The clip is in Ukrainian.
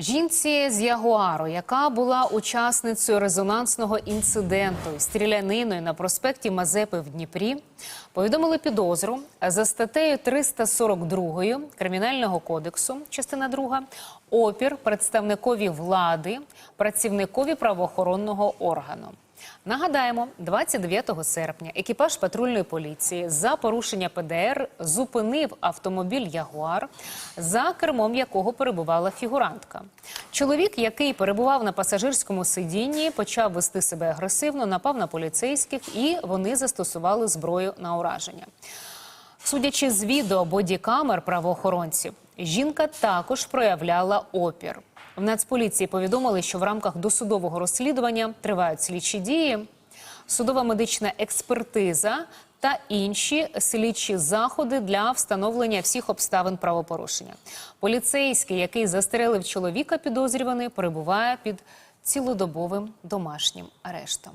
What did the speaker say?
Жінці з Ягуару, яка була учасницею резонансного інциденту стріляниною на проспекті Мазепи в Дніпрі, повідомили підозру за статтею 342 Кримінального кодексу, частина 2, опір представникові влади, працівникові правоохоронного органу. Нагадаємо, 29 серпня екіпаж патрульної поліції за порушення ПДР зупинив автомобіль Ягуар, за кермом якого перебувала фігурантка. Чоловік, який перебував на пасажирському сидінні, почав вести себе агресивно, напав на поліцейських, і вони застосували зброю на ураження. Судячи з відео бодікамер правоохоронців, жінка також проявляла опір. В Нацполіції повідомили, що в рамках досудового розслідування тривають слідчі дії, судова медична експертиза та інші слідчі заходи для встановлення всіх обставин правопорушення. Поліцейський, який застрелив чоловіка підозрюваний, перебуває під цілодобовим домашнім арештом.